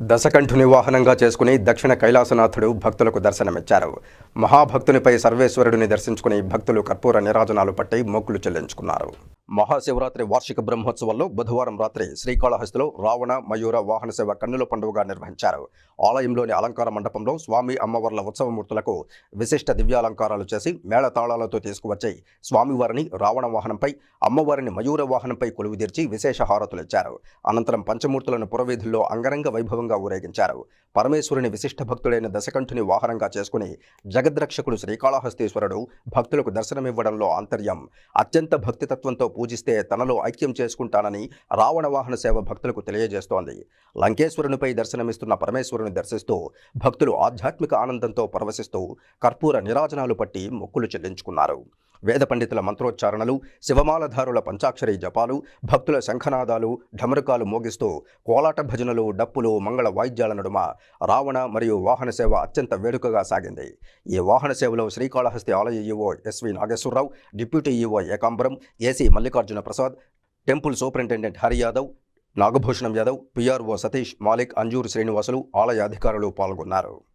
దశకంఠుని వాహనంగా చేసుకుని దక్షిణ కైలాసనాథుడు భక్తులకు దర్శనమిచ్చారు. మహాభక్తునిపై సర్వేశ్వరుడిని దర్శించుకుని భక్తులు కర్పూర నిరాజనాలు పట్టి మొక్కులు చెల్లించుకున్నారు. మహాశివరాత్రి వార్షిక బ్రహ్మోత్సవాల్లో బుధవారం రాత్రి శ్రీకాళహస్తిలో రావణ మయూర వాహన సేవ కన్నుల పండుగగా నిర్వహించారు. ఆలయంలోని అలంకార మండపంలో స్వామి అమ్మవార్ల ఉత్సవమూర్తులకు విశిష్ట దివ్యాలంకారాలు చేసి మేళతాళాలతో తీసుకువచ్చి స్వామివారిని రావణ వాహనంపై అమ్మవారిని మయూర వాహనంపై కొలువుదీర్చి విశేష హారతులిచ్చారు అనంతరం పంచమూర్తులను పురవీధుల్లో అంగరంగ వైభవంగా ఊరేగించారు. పరమేశ్వరుని విశిష్ట భక్తుడైన దశకంఠుని వాహనంగా చేసుకుని జగద్రక్షకుడు శ్రీకాళహస్తీశ్వరుడు భక్తులకు దర్శనమివ్వడంలో ఆంతర్యం. అత్యంత భక్తితత్వంతో పూజిస్తే తనలో ఐక్యం చేసుకుంటానని రావణ వాహన సేవ భక్తులకు తెలియజేస్తోంది. లంకేశ్వరునిపై దర్శనమిస్తున్న పరమేశ్వరుని దర్శిస్తూ భక్తులు ఆధ్యాత్మిక ఆనందంతో పరవశిస్తూ కర్పూర నిరాజనాలు పట్టి మొక్కులు చెల్లించుకున్నారు. వేద పండితుల మంత్రోచ్చారణలు శివమాలధారుల పంచాక్షరి జపాలు భక్తుల శంఖనాదాలు ఢమరుకాలు మోగిస్తూ కోలాట భజనలు డప్పులు మంగళ వాయిద్యాల నడుమ రావణ మరియు వాహన సేవ అత్యంత వేడుకగా సాగింది. ఈ వాహన సేవలో శ్రీకాళహస్తి ఆలయ EO SV Nageswararao deputy EO Ekambaram AC Mallikarjuna Prasad temple superintendent Hari Yadav Nagabhushanam Yadav PRO Satish Malik Anjuru Srinivasulu ఆలయ అధికారులు పాల్గొన్నారు.